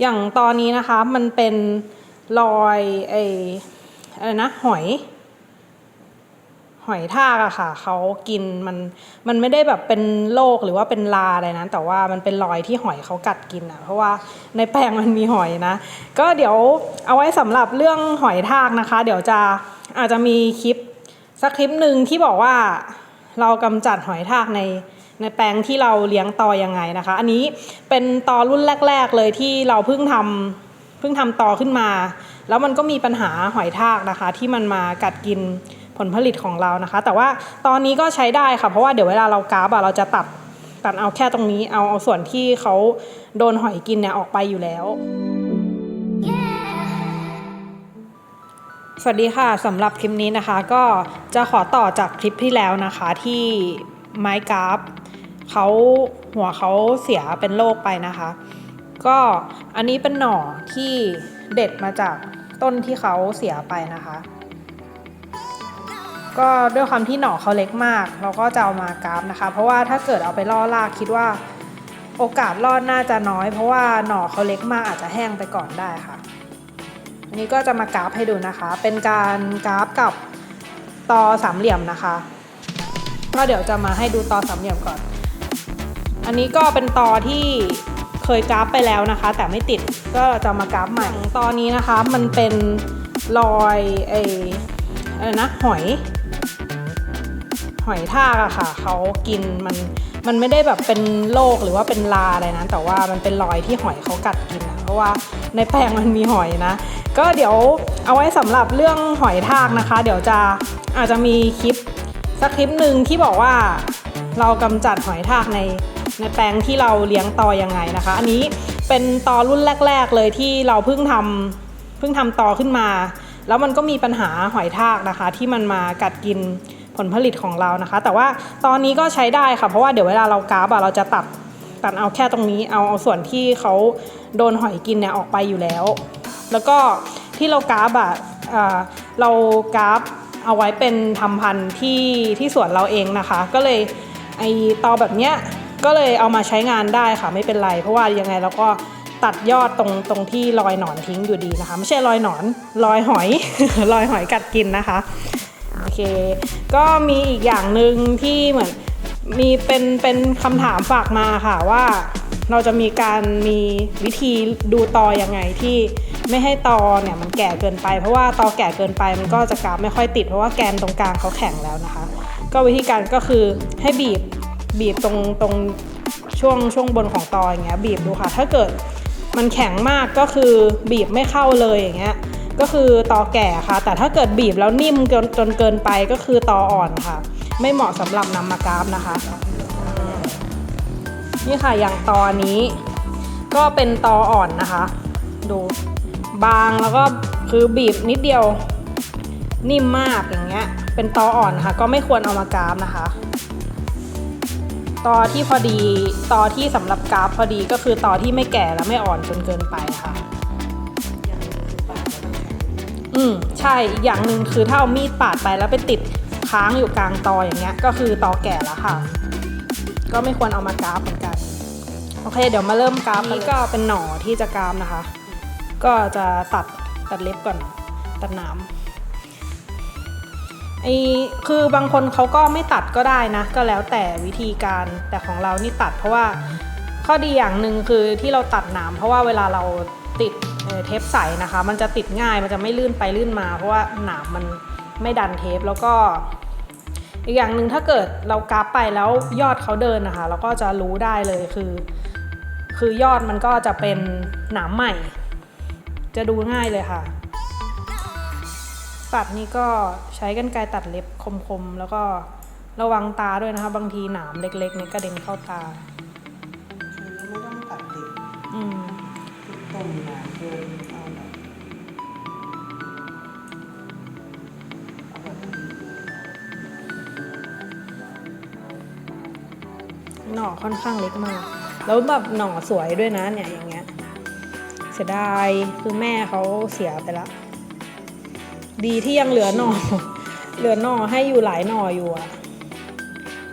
อย่างตอนนี้นะคะมันเป็นรอยไออะไรนะหอย หอยทากอะค่ะเขากินมันมันไม่ได้แบบเป็นโรคหรือว่าเป็นลาอะไรนะแต่ว่ามันเป็นรอยที่หอยเขากัดกินอะเพราะว่าในแปลงมันมีหอยนะ ก็เดี๋ยวเอาไว้สำหรับเรื่องหอยทากนะคะ เดี๋ยวจะอาจจะมีคลิปสักคลิปหนึ่งที่บอกว่าเรากำจัดหอยทากใน ในแปลงที่เราเลี้ยงตอยังไงนะคะ อันนี้เป็นตอรุ่นแรก ๆ เลยที่เราเพิ่งทำเพิ่งทำตอขึ้นมา แล้วมันก็มีปัญหาหอยทากนะคะ ที่มันมากัดกินผลผลิตของเรานะคะ แต่ว่าตอนนี้ก็ใช้ได้ค่ะ เพราะว่าเดี๋ยวเวลาเรากราฟอะเราจะตัดตัดเอาแค่ตรงนี้เอาเอาส่วนที่เขาโดนหอยกินเนี่ยออกไปอยู่แล้วสวัสดีค่ะสำหรับคลิปนี้นะคะ ก็จะขอต่อจากคลิปที่แล้วนะคะที่ไม้กราฟ เขาหัวเขาเสียเป็นโรคไปนะคะ ก็อันนี้เป็นหน่อที่เด็ดมาจากต้นที่เขาเสียไปนะคะ ก็ด้วยความที่หน่อเขาเล็กมาก เราก็จะเอามากราฟนะคะ เพราะว่าถ้าเกิดเอาไปล่อรากคิดว่าโอกาสรอดน่าจะน้อย เพราะว่าหน่อเขาเล็กมากอาจจะแห้งไปก่อนได้ค่ะ อันนี้ก็จะมากราฟให้ดูนะคะ เป็นการกราฟกับตอสามเหลี่ยมนะคะ ก็เดี๋ยวจะมาให้ดูตอสามเหลี่ยมก่อน อันนี้ก็เป็นตอที่เคยกราฟไปแล้วนะคะ แต่ไม่ติดก็จะมากราฟใหม่ตอนนี้นะคะ มันเป็นรอยไออะไรนะหอย หอยทากอะค่ะเขากินมันมันไม่ได้แบบเป็นโรคหรือว่าเป็นลาอะไรนะแต่ว่ามันเป็นรอยที่หอยเขากัดกินอะเพราะว่าในแปลงมันมีหอยนะ ก็เดี๋ยวเอาไว้สำหรับเรื่องหอยทากนะคะ เดี๋ยวจะอาจจะมีคลิปสักคลิปหนึ่งที่บอกว่าเรากำจัดหอยทากใน ในแปลงที่เราเลี้ยงตอยังไงนะคะ อันนี้เป็นตอรุ่นแรก ๆ เลยที่เราเพิ่งทำเพิ่งทำตอขึ้นมา แล้วมันก็มีปัญหาหอยทากนะคะ ที่มันมากัดกินผลผลิตของเรานะคะ แต่ว่าตอนนี้ก็ใช้ได้ค่ะ เพราะว่าเดี๋ยวเวลาเรากราฟอะเราจะตัดตัดเอาแค่ตรงนี้เอาเอาส่วนที่เขาโดนหอยกินเนี่ยออกไปอยู่แล้ว แล้วก็ที่เรากราฟอะอ่าเรากราฟเอาไว้เป็นทำพันธุ์ที่ที่สวนเราเองนะคะ ก็เลยไอตอแบบเนี้ย ก็เลยเอามาใช้งานได้ค่ะไม่เป็นไร เพราะว่ายังไงเราก็ตัดยอดตรงตรงที่รอยหนอนทิ้งอยู่ดีนะคะไม่ใช่รอยหนอนรอยหอยรอยหอยกัดกินนะคะโอเค ก็มีอีกอย่างหนึ่งที่เหมือนมีเป็นเป็นคำถามฝากมาค่ะว่าเราจะมีการมีวิธีดูตอยังไงที่ไม่ให้ตอเนี่ยมันแก่เกินไป เพราะว่าตอแก่เกินไปมันก็จะกราฟไม่ค่อยติดเพราะว่าแกนตรงกลางเขาแข็งแล้วนะคะ ก็วิธีการก็คือให้บีบ บีบตรงตรงช่วงช่วงบนของตออย่างเงี้ยบีบดูค่ะ ถ้าเกิดมันแข็งมากก็คือบีบไม่เข้าเลยอย่างเงี้ยก็คือตอแก่ค่ะ แต่ถ้าเกิดบีบแล้วนิ่มจนจนเกินไปก็คือตออ่อนค่ะ ไม่เหมาะสำหรับนำมากราฟนะคะ นี่ค่ะอย่างตอนี้ ก็เป็นตออ่อนนะคะ ดูบางแล้วก็คือบีบนิดเดียวนิ่มมากอย่างเงี้ย เป็นตออ่อนค่ะ ก็ไม่ควรเอามากราฟนะคะ ตอที่พอดีตอที่สำหรับกราฟพอดีก็คือตอที่ไม่แก่และไม่อ่อนจนเกินไปค่ะ อืมใช่อีกอย่างหนึ่งคือถ้าเอามีดปาดไปแล้วไปติดค้างอยู่กลางตออย่างเงี้ย ก็คือตอแก่แล้วค่ะ ก็ไม่ควรเอามากราฟเหมือนกันโอเค เดี๋ยวมาเริ่มกราฟนี้ก็เป็นหน่อที่จะกราฟนะคะ ก็จะตัดตัดเล็บก่อนตัดหนาม ไอคือบางคนเขาก็ไม่ตัดก็ได้นะ ก็แล้วแต่วิธีการแต่ของเรานี่ตัด เพราะว่าข้อดีอย่างหนึ่งคือที่เราตัดหนามเพราะว่าเวลาเราติดเอ่อเทปใสนะคะ มันจะติดง่ายมันจะไม่ลื่นไปลื่นมา เพราะว่าหนามมันไม่ดันเทปแล้วก็ อีกอย่างหนึ่งถ้าเกิดเรากราฟไปแล้วยอดเขาเดินนะคะเราก็จะรู้ได้เลยคือ คือยอดมันก็จะเป็นหนามใหม่ จะดูง่ายเลยค่ะ ตัดนี่ก็ใช้กันไกรตัดเล็บคมๆ แล้วก็ระวังตาด้วยนะคะ บางทีหนามเล็กๆเนี่ยกระเด็นเข้าตาคือไม่ต้องตัดเด็กอืมต้นหนาเกินเอาแบบเอาแบบหน่อค่อนข้างเล็กมาก แล้วแบบหน่อสวยด้วยนะเนี่ยอย่างเงี้ย เสียดายคือแม่เขาเสียไปละ ดีที่ยังเหลือหน่อ เหลือหน่อให้อยู่หลายหน่ออยู่อะ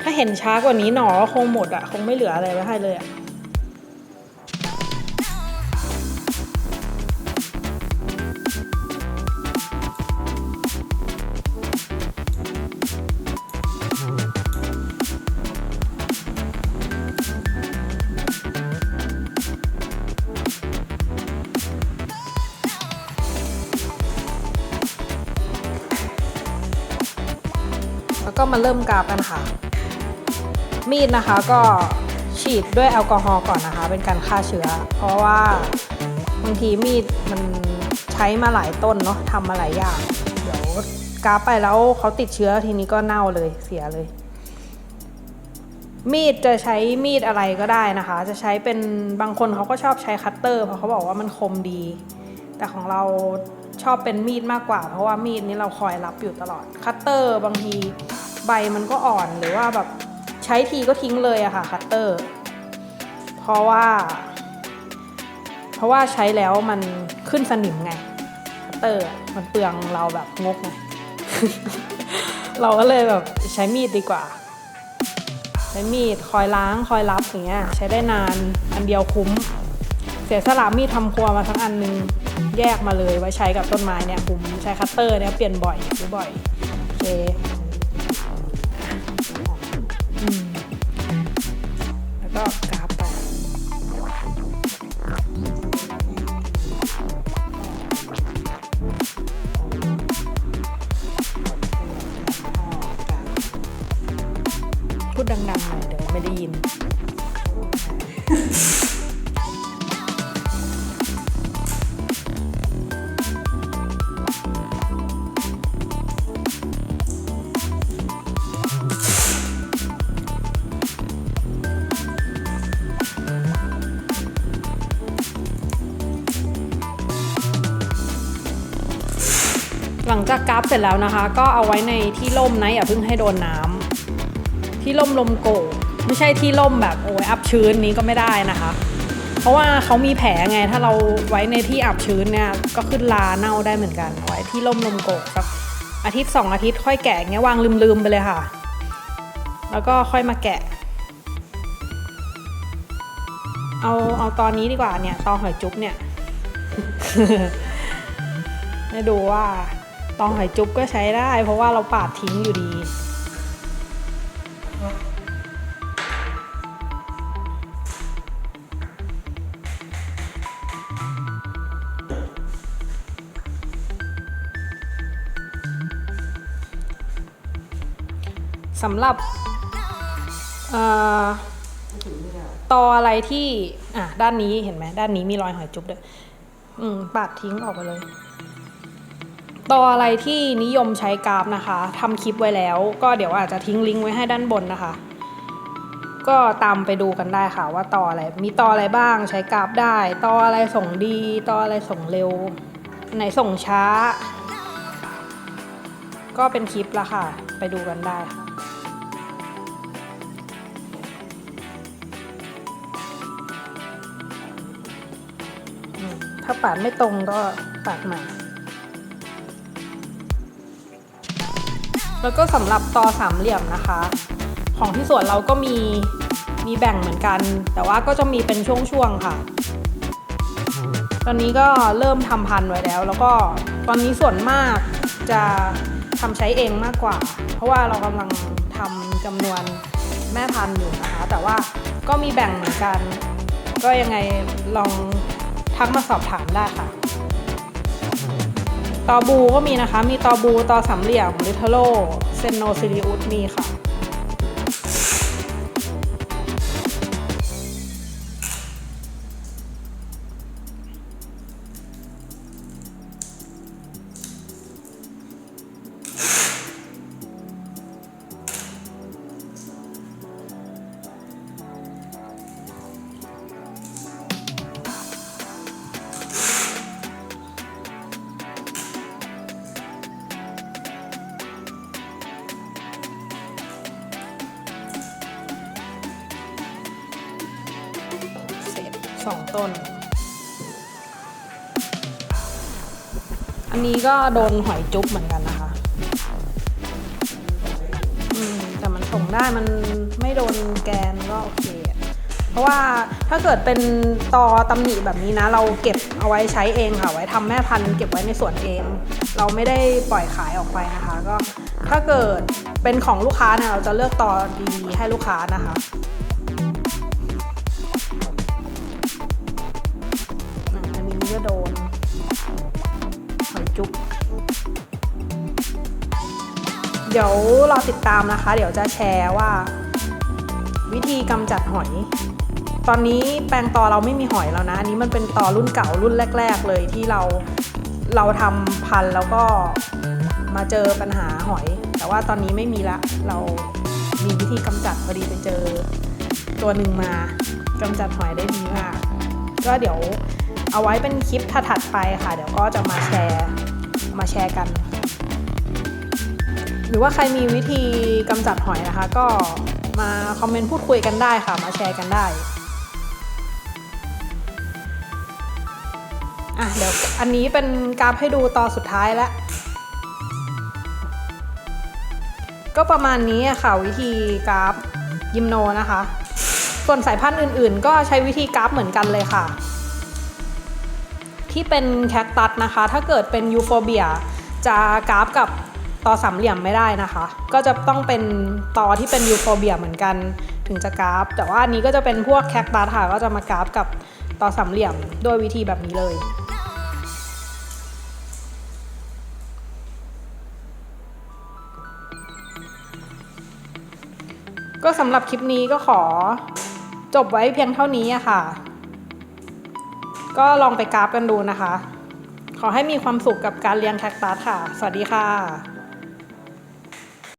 ถ้าเห็นช้ากว่านี้หน่อก็คงหมดอะคงไม่เหลืออะไรไว้ให้เลยอะ ก็มาเริ่มกราบกันค่ะ มีดนะคะก็ฉีดด้วยแอลกอฮอล์ก่อนนะคะ เป็นการฆ่าเชื้อ เพราะว่าบางทีมีดมันใช้มาหลายต้นเนาะทำมาหลายอย่าง เดี๋ยวกราบไปแล้วเขาติดเชื้อทีนี้ก็เน่าเลยเสียเลย มีดจะใช้มีดอะไรก็ได้นะคะ จะใช้เป็นบางคนเขาก็ชอบใช้คัตเตอร์เพราะเขาบอกว่ามันคมดี แต่ของเราชอบเป็นมีดมากกว่า เพราะว่ามีดนี้เราคอยรับอยู่ตลอดคัตเตอร์บางที ใบมันก็อ่อนหรือว่าแบบใช้ทีก็ทิ้งเลยอะค่ะคัตเตอร์ เพราะว่า เพราะว่าใช้แล้วมันขึ้นสนิมไงคัตเตอร์มันเปลืองเราแบบงกไงเราก็เลยแบบใช้มีดดีกว่า ใช้มีดคอยล้างคอยรับอย่างเงี้ยใช้ได้นานอันเดียวคุ้ม เสียสละมีดทำครัวมาทั้งอันนึงแยกมาเลยไว้ใช้กับต้นไม้เนี่ยผมใช้คัตเตอร์เนี่ยเปลี่ยนบ่อยซื้อบ่อยโอเค ก็กราบไปพูดดังๆหน่อยเดี๋ยวไม่ได้ยิน หลังจากกราฟเสร็จแล้วนะคะ ก็เอาไว้ในที่ร่มนะอย่าเพิ่งให้โดนน้ำที่ร่มลมโกกไม่ใช่ที่ร่มแบบโอ้ยอับชื้นนี้ก็ไม่ได้นะคะ เพราะว่าเขามีแผลไงถ้าเราไว้ในที่อับชื้นเนี่ยก็ขึ้นลาเน่าได้เหมือนกันเอาไว้ที่ร่มลมโกกสักอาทิตย์สองอาทิตย์ค่อยแกะงเงี้ยวางลืมๆไปเลยค่ะ แล้วก็ค่อยมาแกะ เอาเอาตอนนี้ดีกว่าเนี่ยตอนหอยจุ๊บเนี่ยให้ดูว่า ตองหอยจุ๊บก็ใช้ได้ เพราะว่าเราปาดทิ้งอยู่ดี สำหรับเอ่อตออะไรที่ อะ ด้านนี้เห็นไหม ด้านนี้มีรอยหอยจุ๊บด้วย อืม ปาดทิ้งออกไปเลย ต่ออะไรที่นิยมใช้กราฟนะคะทำคลิปไว้แล้ว ก็เดี๋ยวอาจจะทิ้งลิงก์ไว้ให้ด้านบนนะคะ ก็ตามไปดูกันได้ค่ะว่าต่ออะไรมีต่ออะไรบ้างใช้กราฟได้ต่ออะไรส่งดีต่ออะไรส่งเร็ว ไหนส่งช้า ก็เป็นคลิปละค่ะ ไปดูกันได้ค่ะถ้าปาดไม่ตรงก็ปาดใหม่ แล้วก็สำหรับตอสามเหลี่ยมนะคะ ของที่สวนเราก็มีมีแบ่งเหมือนกัน แต่ว่าก็จะมีเป็นช่วงๆค่ะ ตอนนี้ก็เริ่มทำพันธุ์ไว้แล้ว แล้วก็ตอนนี้ส่วนมากจะทำใช้เองมากกว่า เพราะว่าเรากำลังทำจำนวนแม่พันธุ์อยู่นะคะ แต่ว่าก็มีแบ่งเหมือนกัน ก็ยังไงลองทักมาสอบถามได้ค่ะ ตอบูก็มีนะคะ มีตอบูตอสามเหลี่ยมลิเทโลเซนโนซิลิอุสมีค่ะ สองต้น อันนี้ก็โดนหอยจุ๊บเหมือนกันนะคะ อืม แต่มันส่งได้มันไม่โดนแกนก็โอเค เพราะว่าถ้าเกิดเป็นตอตำหนิแบบนี้นะ เราเก็บเอาไว้ใช้เองค่ะ ไว้ทำแม่พันธุ์เก็บไว้ในสวนเอง เราไม่ได้ปล่อยขายออกไปนะคะ ก็ถ้าเกิดเป็นของลูกค้าเนี่ยเราจะเลือกตอดีๆให้ลูกค้านะคะ โดนหอยจุ๊บเดี๋ยวรอติดตามนะคะ เดี๋ยวจะแชร์ว่า วิธีกำจัดหอย ตอนนี้แปลงตอเราไม่มีหอยแล้วนะ อันนี้มันเป็นตอรุ่นเก่ารุ่นแรก ๆ เลยที่เราเราทำพันแล้วก็มาเจอปัญหาหอย แต่ว่าตอนนี้ไม่มีละ เรามีวิธีกำจัดพอดีไปเจอตัวหนึ่งมากำจัดหอยได้ดีมาก ก็เดี๋ยว เอาไว้เป็นคลิปถัดๆไปค่ะ เดี๋ยวก็จะมาแชร์มาแชร์กัน หรือว่าใครมีวิธีกำจัดหอยนะคะ ก็มาคอมเมนต์พูดคุยกันได้ค่ะ มาแชร์กันได้อะเดี๋ยวอันนี้เป็นกราฟให้ดูตอนสุดท้ายแล้วก็ประมาณนี้อะค่ะวิธีกราฟยิมโนนะคะ ส่วนสายพันธุ์อื่นๆ ก็ใช้วิธีกราฟเหมือนกันเลยค่ะ ที่เป็นแคคตัสนะคะ ถ้าเกิดเป็นยูโฟเบียจะกราฟกับต่อสามเหลี่ยมไม่ได้นะคะ ก็จะต้องเป็นต่อที่เป็นยูโฟเบียเหมือนกันถึงจะกราฟ แต่ว่าอันนี้ก็จะเป็นพวกแคคตัสค่ะก็จะมากราฟกับต่อสามเหลี่ยมโดยวิธีแบบนี้เลยก็สำหรับคลิปนี้ก็ขอจบไว้เพียงเท่านี้ค่ะ ก็ลองไปกราฟกันดูนะคะ ขอให้มีความสุขกับการเลี้ยงแคคตัสค่ะ สวัสดีค่ะ